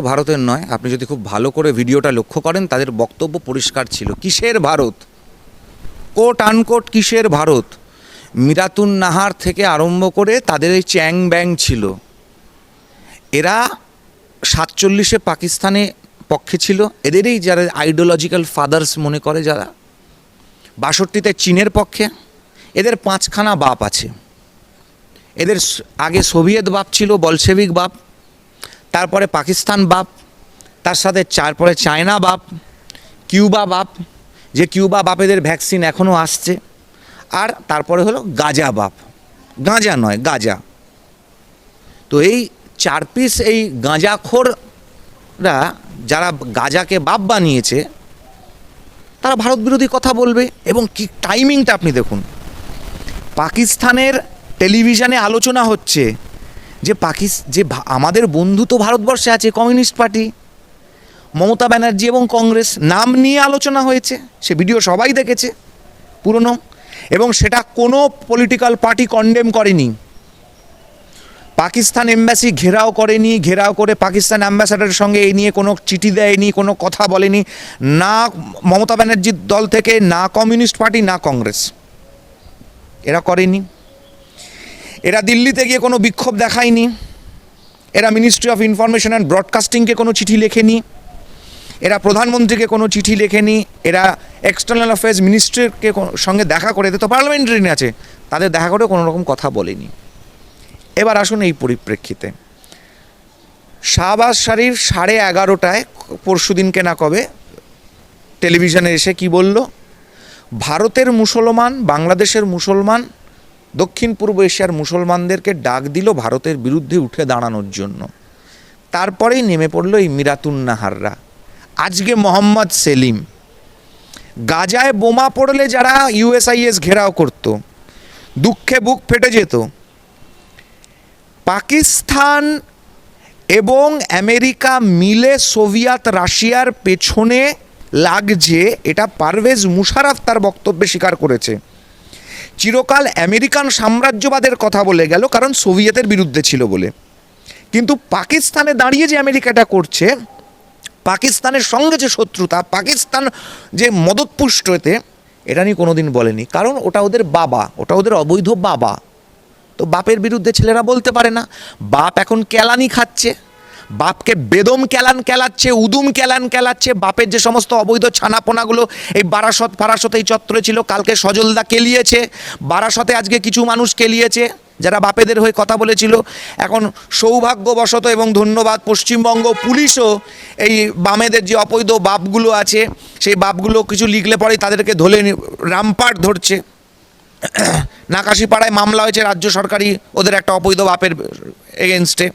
ভারতের নয়। আপনি যদি খুব ভালো করে ভিডিওটা লক্ষ্য করেন, তাদের বক্তব্য পরিষ্কার ছিল। কিসের ভারত? কোট আনকোট কিসের ভারত? মিরাতুন নাহার থেকে আরম্ভ করে তাদের এই চ্যাং ব্যাং ছিল। এরা সাতচল্লিশে পাকিস্তানে পক্ষে ছিল। এদেরই যারা আইডিওলজিক্যাল ফাদার্স মনে করে যারা। বাষট্টিতে চীনের পক্ষে। এদের পাঁচখানা বাপ আছে। এদের আগে সোভিয়েত বাপ ছিল, বলশেভিক বাপ। তারপরে পাকিস্তান বাপ, তার সাথে তারপরে চায়না বাপ, কিউবা বাপ, যে কিউবা বাপেদের ভ্যাকসিন এখনও আসছে। আর তারপরে হলো গাজা বাপ। গাঁজা নয়, গাজা। তো এই চার পিস এই গাঁজাখোররা যারা গাজাকে বাপ বানিয়েছে, তারা ভারত বিরোধী কথা বলবে এবং কি টাইমিংটা আপনি দেখুন। পাকিস্তানের টেলিভিশনে আলোচনা হচ্ছে যে পাকিস, যে আমাদের বন্ধু তো ভারতবর্ষে আছে, কমিউনিস্ট পার্টি। মমতা ব্যানার্জি এবং কংগ্রেস নাম নিয়ে আলোচনা হয়েছে, সে ভিডিও সবাই দেখেছে, পুরনো, এবং সেটা কোনো পলিটিক্যাল পার্টি কন্ডেম করেনি। পাকিস্তান এম্বাসি ঘেরাও করেনি, ঘেরাও করে পাকিস্তান অ্যাম্বাসাডারের সঙ্গে এই নিয়ে কোনো চিঠি দেয়নি, কোনো কথা বলেনি, না মমতা ব্যানার্জির দল থেকে, না কমিউনিস্ট পার্টি, না কংগ্রেস। এরা করেনি। এরা দিল্লিতে গিয়ে কোনো বিক্ষোভ দেখায়নি। এরা মিনিস্ট্রি অফ ইনফরমেশন অ্যান্ড ব্রডকাস্টিংকে কোনো চিঠি লেখেনি। এরা প্রধানমন্ত্রীকে কোনো চিঠি লেখেনি। এরা এক্সটার্নাল অ্যাফেয়ার্স মিনিস্ট্রিকে সঙ্গে দেখা করে তো পার্লামেন্টারি আছে। তাদের দেখা করে কোনো রকম কথা বলেনি। এবার আসুন এই পরিপ্রেক্ষিতে। শাহবাজ শাড়ির সাড়ে এগারোটায় পরশু দিনকে না কবে? টেলিভিশনে এসে কি বলল? ভারতের মুসলমান, বাংলাদেশের মুসলমান দক্ষিণ পূর্ব এশিয়ার মুসলমানদেরকে ডাক দিল ভারতের বিরুদ্ধে উঠে দাঁড়ানোর জন্য। তারপরেই নেমে পড়ল এই মিরাতুন্নাহাররা। আজকে মোহাম্মদ সেলিম, গাজায় বোমা পড়লে যারা ইউএসআইএস ঘেরাও করত, দুঃখে বুক ফেটে যেত। পাকিস্তান এবং আমেরিকা মিলে সোভিয়েত রাশিয়ার পেছনে লাগছে, এটা পারভেজ মুশারফ তার বক্তব্যে স্বীকার করেছে। চিরকাল আমেরিকান সাম্রাজ্যবাদের কথা বলে গেল, কারণ সোভিয়েতের বিরুদ্ধে ছিল বলে। কিন্তু পাকিস্তানে দাঁড়িয়ে যে আমেরিকাটা করছে, পাকিস্তানের সঙ্গে যে শত্রুতা, পাকিস্তান যে মদতপুষ্ট এতে, এটা নিয়ে কোনোদিন বলেনি। কারণ ওটা ওদের বাবা, ওটা ওদের অবৈধ বাবা। তো বাপের বিরুদ্ধে ছেলেরা বলতে পারে না। বাপ এখন কেলানি খাচ্ছে। বাপকে বেদম ক্যালান কেলাচ্ছে, উদুম ক্যালান কেলাচ্ছে, বাপের যে সমস্ত অবৈধ ছানাপোনাগুলো এই বারাসত ফারাসত এই চত্বরে ছিল, কালকে সজলদা কেলিয়েছে। বারাসতে আজকে কিছু মানুষ কেলিয়েছে, যারা বাপেদের হয়ে কথা বলেছিল। এখন সৌভাগ্যবশত এবং ধন্যবাদ, পশ্চিমবঙ্গ পুলিশও এই বামেদের যে অবৈধ বাপগুলো আছে, সেই বাপগুলো কিছু লিখলে পরেই তাদেরকে নি- রামপাট ধরছে। নাকাশিপাড়ায় মামলা হয়েছে, রাজ্য সরকারি ওদের একটা অবৈধ বাপের এগেনস্টে।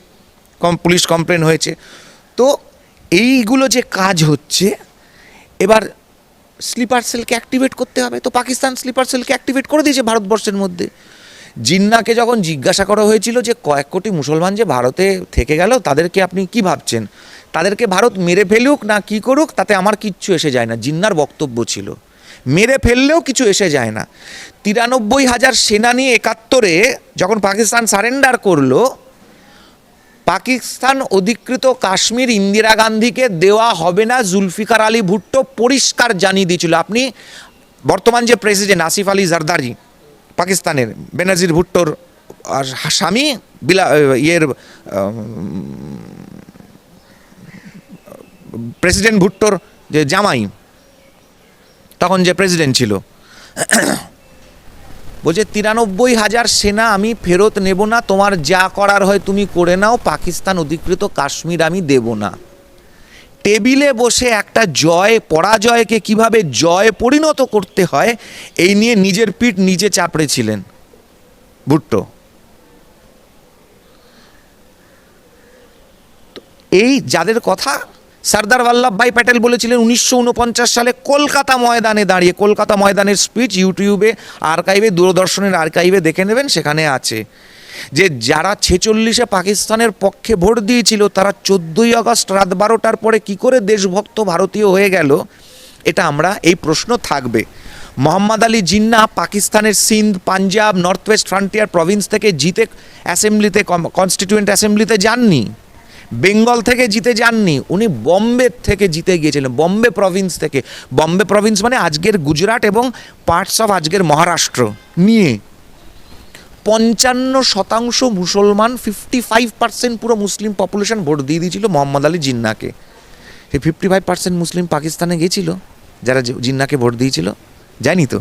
কম, পুলিশ কমপ্লেন হয়েছে। তো এইগুলো যে কাজ হচ্ছে, এবার স্লিপার সেলকে অ্যাক্টিভেট করতে হবে। তো পাকিস্তান স্লিপার সেলকে অ্যাক্টিভেট করে দিয়েছে ভারতবর্ষের মধ্যে। জিন্নাকে যখন জিজ্ঞাসা করা হয়েছিল যে কয়েক কোটি মুসলমান যে ভারতে থেকে গেল, তাদেরকে আপনি কি ভাবছেন? তাদেরকে ভারত মেরে ফেলুক না কি করুক, তাতে আমার কিচ্ছু এসে যায় না। জিন্নার বক্তব্য ছিল, মেরে ফেললেও কিছু এসে যায় না। তিরানব্বই হাজার সেনা নিয়ে একাত্তরে যখন পাকিস্তান সারেন্ডার করল পাকিস্তান অধিকৃত কাশ্মীর ইন্দিরা গান্ধীকে দেওয়া হবে না। জুলফিকার আলী ভুট্টো পরিষ্কার জানিয়ে দিয়েছিল। আপনি বর্তমান যে প্রেসিডেন্ট আসিফ আলী জারদারি পাকিস্তানের বেনাজির ভুট্টোর স্বামী বিলা ইয়ের প্রেসিডেন্ট ভুট্টোর যে জামাই, তখন যে প্রেসিডেন্ট ছিল। বলছে, তিরানব্বই হাজার সেনা আমি ফেরত নেব না, তোমার যা করার হয় তুমি করে নাও, পাকিস্তান অধিকৃত কাশ্মীর আমি দেব না। টেবিলে বসে একটা জয়, পরাজয়কে কীভাবে জয় পরিণত করতে হয়, এই নিয়ে নিজের পিঠ নিজে চাপড়েছিলেন ভুট্টো। এই যাদের কথা সর্দার বল্লভভাই প্যাটেল বলেছিলেন উনিশশো উনপঞ্চাশ সালে কলকাতা ময়দানে দাঁড়িয়ে, কলকাতা ময়দানের স্পিচ ইউটিউবে আর্কাইভে দূরদর্শনের আর্কাইভে দেখে নেবেন, সেখানে আছে যে যারা ছেচল্লিশে পাকিস্তানের পক্ষে ভোট দিয়েছিল, তারা চোদ্দোই আগস্ট রাত বারোটার পরে কি করে দেশভক্ত ভারতীয় হয়ে গেল? এটা আমরা, এই প্রশ্ন থাকবে। মোহাম্মদ আলী জিন্না পাকিস্তানের Sindh, Punjab north west frontier province থেকে জিতে অ্যাসেম্বলিতে কনস্টিটিউয়েন্ট অ্যাসেম্বলিতে যাননি। বেঙ্গল থেকে জিতে যাননি, উনি বম্বে থেকে জিতে গিয়েছিলেন, বম্বে প্রভিন্স থেকে। বম্বে প্রভিন্স মানে আজকের গুজরাট এবং পার্টস অফ আজকের মহারাষ্ট্র নিয়ে। পঞ্চান্ন শতাংশ মুসলমান ফিফটি ফাইভ পার্সেন্ট পুরো মুসলিম পপুলেশন ভোট দিয়ে দিয়েছিল মোহাম্মদ আলী জিন্নাকে। সেই ফিফটি ফাইভ পার্সেন্ট মুসলিম পাকিস্তানে গিয়েছিল, যারা জিন্নাকে ভোট দিয়েছিল, জানি তো।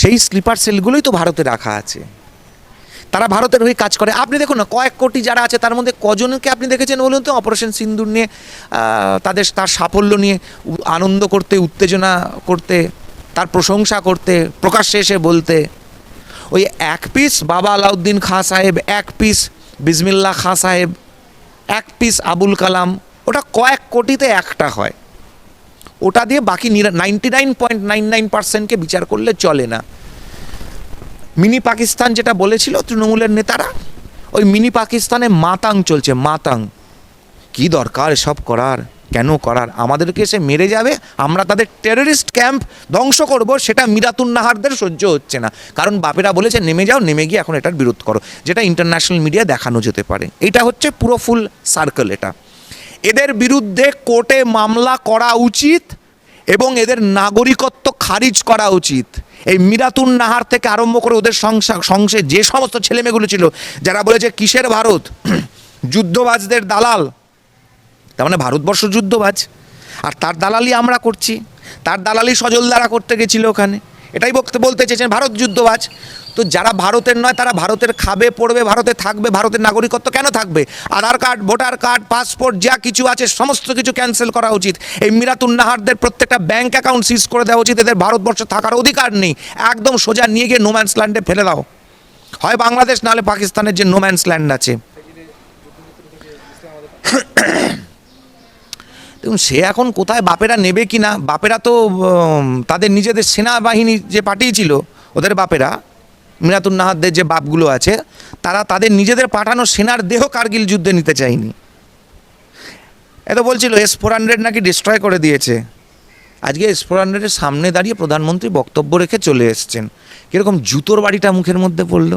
সেই স্লিপার সেলগুলোই তো ভারতে রাখা আছে। তারা ভারতের হয়ে কাজ করে। আপনি দেখুন না, কয়েক কোটি যারা আছে, তার মধ্যে কজনকে আপনি দেখেছেন বলুন তো অপারেশন সিন্দুর নিয়ে তাদের তার সাফল্য নিয়ে আনন্দ করতে, উত্তেজনা করতে, তার প্রশংসা করতে, প্রকাশ্যে এসে বলতে। ওই এক পিস বাবা আলাউদ্দিন খাঁ সাহেব, এক পিস বিসমিল্লা খাঁ সাহেব, এক পিস আবুল কালাম, ওটা কয়েক কোটিতে একটা হয়। ওটা দিয়ে বাকি ninety nine point nine nine পার্সেন্টকে বিচার করলে চলে না। মিনি পাকিস্তান যেটা বলেছিল তৃণমূলের নেতারা, ওই মিনি পাকিস্তানে মাতাং চলছে, মাতাং। কি দরকার সব করার? কেন করার? আমাদেরকে এসে মেরে যাবে, আমরা তাদের টেররিস্ট ক্যাম্প ধ্বংস করব, সেটা মিরাতুন নাহারদের সহ্য হচ্ছে না। কারণ বাপেরা বলেছে, নেমে যাও, নেমে গিয়ে এখন এটার বিরোধ করো, যেটা ইন্টারন্যাশনাল মিডিয়া দেখানো যেতে পারে। এটা হচ্ছে পুরো ফুল সার্কেল এটা। এদের বিরুদ্ধে কোর্টে মামলা করা উচিত এবং এদের নাগরিকত্ব খারিজ করা উচিত। এই মিরাতুন নাহার থেকে আরম্ভ করে ওদের সংসার সংসে যে সমস্ত ছেলেমেয়েগুলো ছিল, যারা বলেছে কিসের ভারত? যুদ্ধবাজদের দালাল। তার মানে ভারতবর্ষ যুদ্ধবাজ। আর তার দালালি আমরা করছি। তার দালালি সজল দ্বারা করতে গেছিল ওখানে। এটাই বলতে বলতে চেয়েছেন ভারত যুদ্ধবাজ। তো যারা ভারতের নয়, তারা ভারতের খাবে, পড়বে, ভারতে থাকবে, ভারতের নাগরিকত্ব কেন থাকবে? Aadhaar card, voter card, passport, যা কিছু আছে, সমস্ত কিছু ক্যান্সেল করা উচিত। এই মিরাতুন্নাহারদের প্রত্যেকটা ব্যাঙ্ক অ্যাকাউন্ট সিজ করে দেওয়া উচিত, এদের ভারতবর্ষে থাকার অধিকার নেই। একদম সোজা নিয়ে গিয়ে নোম্যান্স ল্যান্ডে ফেলে দাও। হয় বাংলাদেশ, নাহলে পাকিস্তানের যে নোম্যান্স ল্যান্ড আছে। দেখুন, সে এখন কোথায় বাপেরা নেবে কি না বাপেরা তো তাদের নিজেদের সেনাবাহিনী যে পাঠিয়েছিল, ওদের বাপেরা মিরাতুন নাহারদের যে বাপগুলো আছে, তারা তাদের নিজেদের পাঠানো সেনার দেহ কার্গিল যুদ্ধে নিতে চায়নি। এ তো বলছিল এস ফোর হান্ড্রেড নাকি ডিস্ট্রয় করে দিয়েছে। আজকে এস ফোর হান্ড্রেডের সামনে দাঁড়িয়ে প্রধানমন্ত্রী বক্তব্য রেখে চলে এসছেন। কীরকম জুতোর বাড়িটা মুখের মধ্যে পড়ল।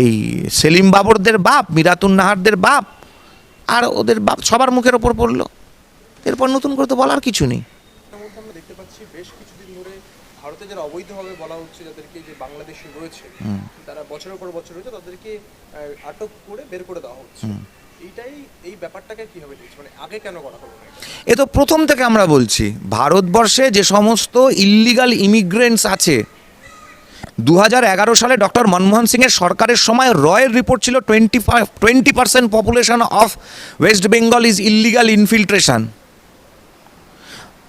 এই সেলিম বাবরদের বাপ মিরাতুন নাহারদের বাপ আর ওদের বাপ সবার মুখের ওপর পড়ল। এরপর নতুন করে তো বলার কিছু নেই। দেখতে পাচ্ছি বেশ কিছুদিন ধরে ভারতে যারা অবৈধভাবে বলা হচ্ছে যাদেরকে যে বাংলাদেশে রয়েছে তারা বছরের পর বছর রয়েছে তাদেরকে আটক করে বের করে দেওয়া হচ্ছে। এইটাই এই ব্যাপারটাকে কীভাবে দেখছে মানে আগে কেন করা হলো এ তো প্রথম থেকে আমরা বলছি ভারতবর্ষে যে সমস্ত ইল্লিগাল ইমিগ্রেন্টস আছে দু সালে ডক্টর মনমোহন সিংয়ের সরকারের সময় রয়ের রিপোর্ট ছিল twenty five, twenty percent population of West Bengal is illegal infiltration.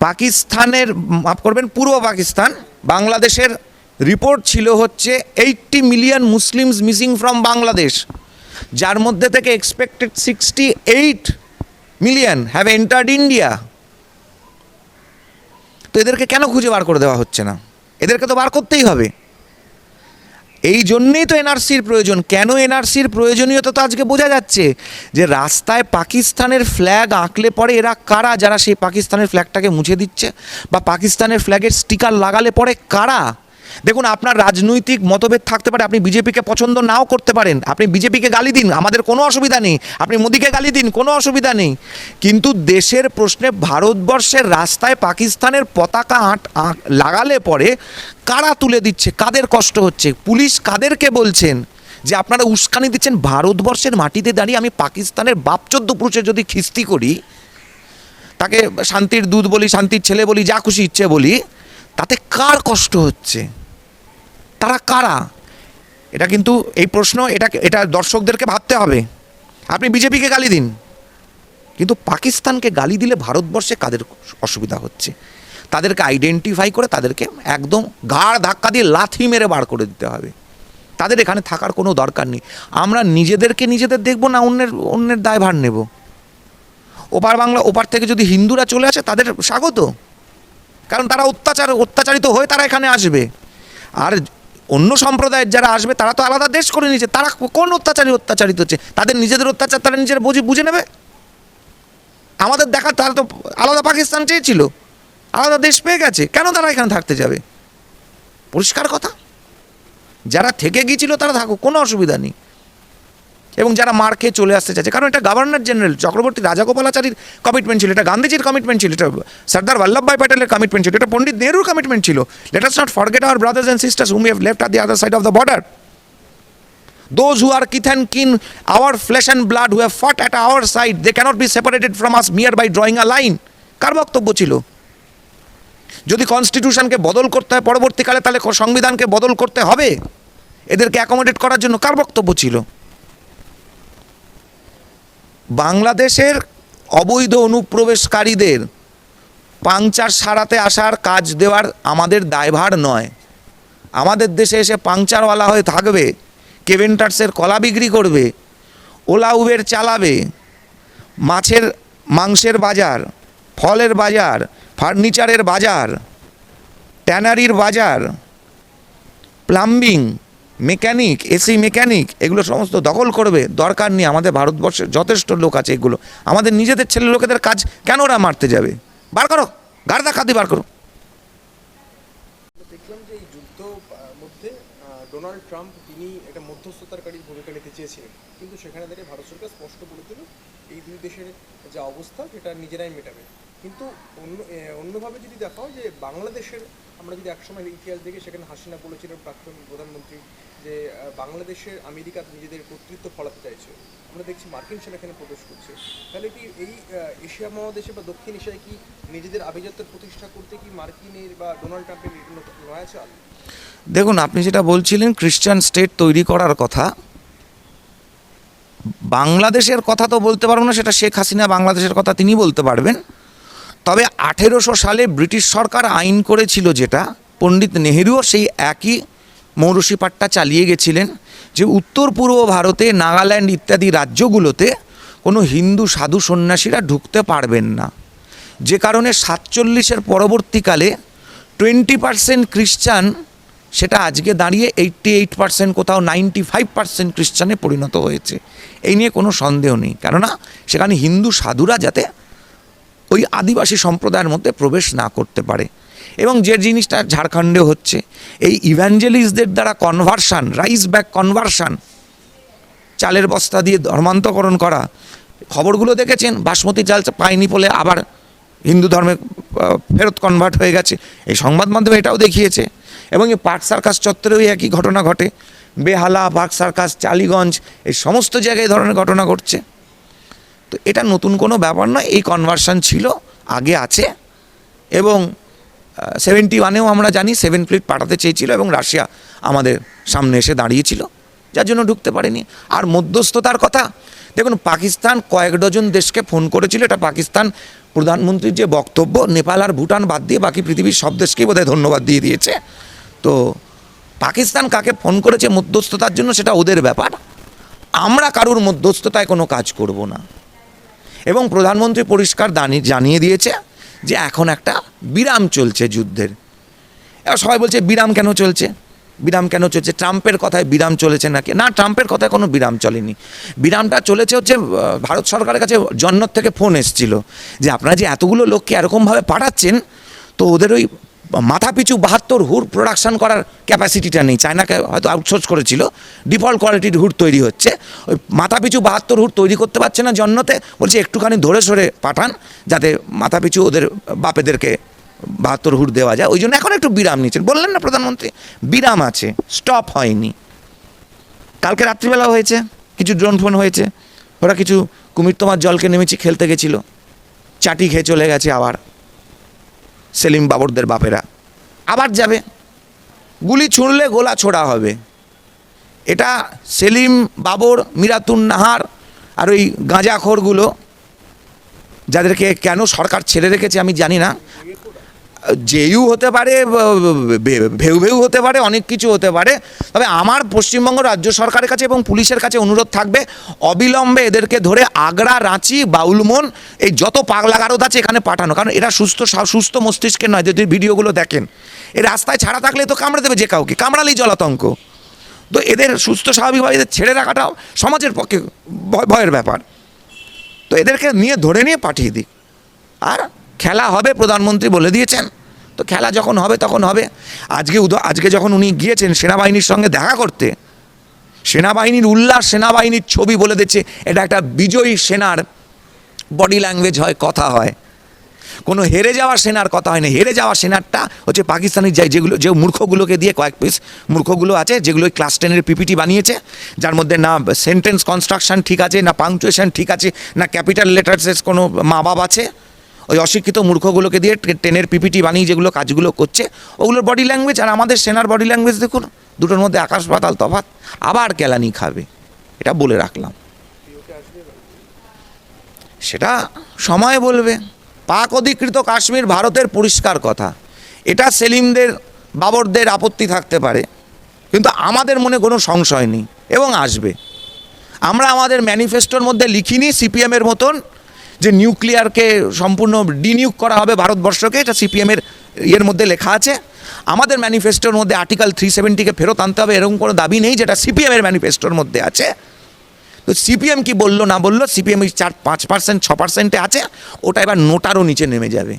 পাকিস্তানের, মাফ করবেন, পূর্ব পাকিস্তান, বাংলাদেশের রিপোর্ট ছিল হচ্ছে eighty million Muslims missing from Bangladesh, যার মধ্যে থেকে expected sixty eight million have entered India. তো এদেরকে কেন খুঁজে বার করে দেওয়া হচ্ছে না? এদেরকে তো বার করতেই হবে। এই জন্যেই তো এনআরসির প্রয়োজন। কেন এনআরসির প্রয়োজনীয়তা তো আজকে বোঝা যাচ্ছে? যে রাস্তায় পাকিস্তানের ফ্ল্যাগ আঁকলে পরে এরা কারা? যারা সেই পাকিস্তানের ফ্ল্যাগটাকে মুছে দিচ্ছে বা পাকিস্তানের ফ্ল্যাগের স্টিকার লাগালে পরে কারা? দেখুন, আপনার রাজনৈতিক মতভেদ থাকতে পারে, আপনি বিজেপিকে পছন্দ নাও করতে পারেন। আপনি বিজেপিকে গালি দিন, আমাদের কোনো অসুবিধা নেই। আপনি মোদিকে গালি দিন, কোনো অসুবিধা নেই। কিন্তু দেশের প্রশ্নে ভারতবর্ষের রাস্তায় পাকিস্তানের পতাকা আট লাগালে পরে কারা তুলে দিচ্ছে, কাদের কষ্ট হচ্ছে? পুলিশ কাদেরকে বলছেন যে, আপনারা উস্কানি দিচ্ছেন, ভারতবর্ষের মাটিতে দাঁড়িয়ে আমি পাকিস্তানের বাপচোদ্দ পুরুষের যদি খিস্তি করি, তাকে শান্তির দুধ বলি, শান্তির ছেলে বলি, যা খুশি ইচ্ছে বলি, তাতে কার কষ্ট হচ্ছে? তারা কারা? এটা কিন্তু এই প্রশ্ন, এটা এটা দর্শকদেরকে ভাবতে হবে। আপনি বিজেপিকে গালি দিন। কিন্তু পাকিস্তানকে গালি দিলে ভারতবর্ষে কাদের অসুবিধা হচ্ছে? তাদেরকে আইডেন্টিফাই করে তাদেরকে একদম গাড় ধাক্কা দিয়ে লাথি মেরে বার করে দিতে হবে। তাদের এখানে থাকার কোনো দরকার নেই। আমরা নিজেদেরকে নিজেদের দেখব না অন্যের অন্যের দায়ভার নেব? ওপার বাংলা, ওপার থেকে যদি হিন্দুরা চলে আসে, তাদের স্বাগত। কারণ তারা অত্যাচার, অত্যাচারিত হয়ে তারা এখানে আসবে। আর অন্য সম্প্রদায়ের যারা আসবে, তারা তো আলাদা দেশ করে নিয়েছে। তারা কোন অত্যাচারী অত্যাচারিত হচ্ছে? তাদের নিজেদের অত্যাচার তারা নিজেরা বুঝি, বুঝে নেবে? আমাদের দেখা, তারা তো আলাদা পাকিস্তান চেয়েছিল। আলাদা দেশ পেয়ে গেছে। কেন তারা এখানে থাকতে যাবে? পরিষ্কার কথা। যারা থেকে গিয়েছিল তারা থাকুক, কোনো অসুবিধা নেই। এবং যারা মার খেয়ে চলে আসতে চাইছে। কারণ এটা গভর্নর জেনারেল চক্রবর্তী রাজাগোপালাচারীর কমিটমেন্ট ছিল এটা গান্ধীজির কমিটমেন্ট ছিল এটা সর্দার বল্লভভাই প্যাটেলের কমিটমেন্ট ছিল এটা পণ্ডিত নেহরুর কমিটমেন্ট ছিল। Let us not forget our brothers and sisters whom have left at the other side of the border those who are kith and kin, our flesh and blood, who have fought at our side, they cannot be separated from us mere by drawing a line. কার বক্তব্য ছিল? যদি কনস্টিটিউশনকে বদল করতে হয় পরবর্তীকালে তাহলে সংবিধানকে বদল করতে হবে? এদেরকে অ্যাকোমোডেট করার জন্য কার বক্তব্য ছিল? বাংলাদেশের অবৈধ অনুপ্রবেশকারীদের পাংচার সারাতে আসার কাজ দেওয়ার আমাদের দায়ভার নয়। আমাদের দেশে এসে পাংচারওয়ালা হয়ে থাকবে, কেভেন্টার্সের কলা বিক্রি করবে, ওলা উবের চালাবে, মাছের, মাংসের বাজার, ফলের বাজার, ফার্নিচারের বাজার, ট্যানারির বাজার, প্লাম্বিং মেকানিক, এসি মেকানিক, এগুলো সমস্ত দখল করবে। দরকার নেই, আমাদের ভারতবর্ষের যথেষ্ট লোক আছে এগুলো। আমাদের নিজেদের ছেলে লোকেদের কাজ কেন ওরা মারতে যাবে? বার করো, গার্দা খাদি বার করো। ডোনাল্ড ট্রাম্প তিনি একটা মধ্যস্থতাকারী ভূমিকা নিতে চেয়েছিলেন। কিন্তু সেখানে দাঁড়িয়ে ভারত সরকার স্পষ্ট বলে দিল এই দুই দেশের যে অবস্থা, সেটা নিজেরাই মেটাবে। কিন্তু অন্য অন্যভাবে যদি দেখা হয় যে বাংলাদেশের, আমরা যদি একসময় ইতিহাস দেখি, সেখানে হাসিনা বলেছিলেন প্রাক্তন প্রধানমন্ত্রী যে বাংলাদেশের আমেরিকা নিজেদের কর্তৃত্ব ফলাতে চাইছে। আমরা দেখছি মার্কিন সেনা এখানে প্রবেশ করছে। তাহলে কি এই এশিয়া মহাদেশে বা দক্ষিণ এশিয়ায় কি নিজেদের আভিজাত্যের প্রতিষ্ঠা করতে কি মার্কিনের বা ডোনাল্ড ট্রাম্পের নয়া চাল দেখুন, আপনি যেটা বলছিলেন, খ্রিস্টান স্টেট তৈরি করার কথা, বাংলাদেশের কথা তো বলতে পারব না, সেটা শেখ হাসিনা বাংলাদেশের কথা তিনি বলতে পারবেন। তবে আঠেরোশো সালে ব্রিটিশ সরকার আইন করেছিল যেটা, পণ্ডিত নেহেরুও সেই একই মৌরসি চালিয়ে গেছিলেন যে উত্তর পূর্ব ভারতে নাগাল্যান্ড ইত্যাদি রাজ্যগুলোতে কোনো হিন্দু সাধু সন্ন্যাসীরা ঢুকতে পারবেন না। যে কারণে সাতচল্লিশের পরবর্তীকালে টোয়েন্টি পার্সেন্ট খ্রিস্টান, সেটা আজকে দাঁড়িয়ে এইট্টি এইট পার্সেন্ট, কোথাও নাইনটি ফাইভ পার্সেন্ট খ্রিস্টানে পরিণত হয়েছে। এই নিয়ে কোনো সন্দেহ নেই। কেননা সেখানে হিন্দু সাধুরা যাতে ওই আদিবাসী সম্প্রদায়ের মধ্যে প্রবেশ না করতে পারে। এবং যে জিনিসটা ঝাড়খণ্ডে হচ্ছে, এই ইভ্যাঞ্জেলিস্টদের দ্বারা কনভার্সান রাইস ব্যাক কনভার্সান চালের বস্তা দিয়ে ধর্মান্তকরণ করা, খবরগুলো দেখেছেন? বাসমতি চাল পায়নি বলে আবার হিন্দু ধর্মে ফেরত কনভার্ট হয়ে গেছে। এই সংবাদ মাধ্যমে এটাও দেখিয়েছে। এবং এই পার্ক সার্কাস চত্বরেও একই ঘটনা ঘটে। বেহালা পার্ক সার্কাস, চালিগঞ্জ, এই সমস্ত জায়গায় ধরনের ঘটনা ঘটছে। তো এটা নতুন কোনো ব্যাপার নয়, এই কনভার্সন ছিল, আগে আছে এবং সেভেন্টি ওয়ানেও আমরা জানি সেভেন ফ্লিট পাঠাতে চেয়েছিল এবং রাশিয়া আমাদের সামনে এসে দাঁড়িয়েছিল, যার জন্য ঢুকতে পারেনি। আর মধ্যস্থতার কথা, দেখুন পাকিস্তান কয়েক ডজন দেশকে ফোন করেছিল, এটা পাকিস্তান প্রধানমন্ত্রীর যে বক্তব্য, নেপাল আর ভুটান বাদ দিয়ে বাকি পৃথিবীর সব দেশকেই বোধহয় ধন্যবাদ দিয়ে দিয়েছে। তো পাকিস্তান কাকে ফোন করেছে মধ্যস্থতার জন্য সেটা ওদের ব্যাপার। আমরা কারুর মধ্যস্থতায় কোনো কাজ করব না। এবং প্রধানমন্ত্রী পরিষ্কার দানি জানিয়ে দিয়েছে যে এখন একটা বিরাম চলছে যুদ্ধের। এবার সবাই বলছে, বিরাম কেন চলছে? বিরাম কেন চলছে? ট্রাম্পের কথায় বিরাম চলেছে নাকি? না, ট্রাম্পের কথায় কোনো বিরাম চলেনি। বিরামটা চলেছে হচ্ছে ভারত সরকারের কাছে জন্নত থেকে ফোন এসেছিল যে, আপনারা যে এতগুলো লোককে এরকমভাবে পাঠাচ্ছেন, তো ওদের ওই মাথা পিছু বাহাত্তর হুর প্রোডাকশান করার ক্যাপাসিটিটা নেই। চায়নাকে হয়তো আউটসোর্স করেছিল। ডিফল্ট কোয়ালিটির হুড তৈরি হচ্ছে। ওই মাথা পিছু বাহাত্তর হুড তৈরি করতে পারছে না জন্যতে বলছে একটুখানি ধরে সরে পাঠান, যাতে মাথা পিছু ওদের বাপেদেরকে বাহাত্তর হুড দেওয়া যায়। ওই জন্য এখন একটু বিরাম নিচ্ছেন। বললেন না প্রধানমন্ত্রী, বিরাম আছে স্টপ হয়নি। কালকে রাত্রিবেলা হয়েছে, কিছু ড্রোন ফোন হয়েছে। ওরা কিছু কুমির তোমার জলকে নেমেছি খেলতে গেছিল। চাটি খেয়ে চলে গেছে আবার। সেলিম বাবরদের বাপেরা। আবার যাবে। গুলি ছুঁড়লে গোলা ছোড়া হবে। এটা সেলিম বাবর, মিরাতুন নাহার আর ওই গাঁজাখোরগুলো, যাদেরকে কেন সরকার ছেড়ে রেখেছে আমি জানি না। জেইউ হতে পারে ভেউ ভেউ হতে পারে, অনেক কিছু হতে পারে। তবে আমার পশ্চিমবঙ্গ রাজ্য সরকারের কাছে এবং পুলিশের কাছে অনুরোধ থাকবে, অবিলম্বে এদেরকে ধরে আগ্রা, রাঁচি বাউলমন এই যত পাগলা গারদ আছে এখানে পাঠানো। কারণ এরা সুস্থ সুস্থ মস্তিষ্কের নয়, যদি ভিডিওগুলো দেখেন। এই রাস্তায় ছাড়া থাকলে তো কামড়ে দেবে যে কাউকে, কামড়ালেই জলাতঙ্ক। তো এদের সুস্থ, স্বাভাবিকভাবে এদের ছেড়ে রাখাটাও সমাজের পক্ষে ভয়- ভয়ের ব্যাপার। তো এদেরকে নিয়ে ধরে নিয়ে পাঠিয়ে দিক। আর খেলা হবে, প্রধানমন্ত্রী বলে দিয়েছেন। তো খেলা যখন হবে, তখন হবে। আজকে উদ, আজকে যখন উনি গিয়েছেন সেনাবাহিনীর সঙ্গে দেখা করতে, সেনাবাহিনীর উল্লাস, সেনাবাহিনীর ছবি বলে দিচ্ছে, এটা একটা বিজয়ী সেনার বডি ল্যাঙ্গুয়েজ হয়, কথা হয়। কোনো হেরে যাওয়া সেনার কথা হয় না। হেরে যাওয়া সেনারটা হচ্ছে পাকিস্তানি যাই যেগুলো, যে মূর্খগুলোকে দিয়ে কয়েক পিস মূর্খগুলো আছে, যেগুলো ক্লাস টেনের পিপিটি বানিয়েছে, যার মধ্যে না সেন্টেন্স কনস্ট্রাকশন ঠিক আছে, না পাংচুয়েশন ঠিক আছে, না ক্যাপিটাল লেটার্সের কোনো মা বাপ আছে ওই অশিক্ষিত মূর্খগুলোকে দিয়ে ট্রেনের পিপিটি বানিয়ে যেগুলো কাজগুলো করছে, ওগুলোর বডি ল্যাঙ্গুয়েজ আর আমাদের সেনার বডি ল্যাঙ্গুয়েজ দেখুন, দুটোর মধ্যে আকাশ পাতাল তফাৎ, আবার কেলানি খাবে। এটা বলে রাখলাম। সেটা সময় বলবে। পাক অধিকৃত কাশ্মীর ভারতের পরিষ্কার কথা। এটা সেলিমদের, বাবরদের আপত্তি থাকতে পারে, কিন্তু আমাদের মনে কোনো সংশয় নেই, এবং আসবে। আমরা আমাদের ম্যানিফেস্টোর মধ্যে লিখিনি সিপিএমের মতন যে নিউক্লিয়ারকে সম্পূর্ণ ডিনিউক করা হবে ভারতবর্ষকে, এটা সিপিএমের ইয়ের মধ্যে লেখা আছে। আমাদের ম্যানিফেস্টোর মধ্যে আর্টিকেল থ্রি সেভেন্টিকে ফেরত আনতে হবে, এরকম কোনো দাবি নেই যেটা সিপিএমের ম্যানিফেস্টোর মধ্যে আছে। তো সিপিএম কি বলল না বলল, সিপিএম ওই চার, পাঁচ পার্সেন্ট ছ পার্সেন্টে আছে, ওটা এবার নোটারও নিচে নেমে যাবে।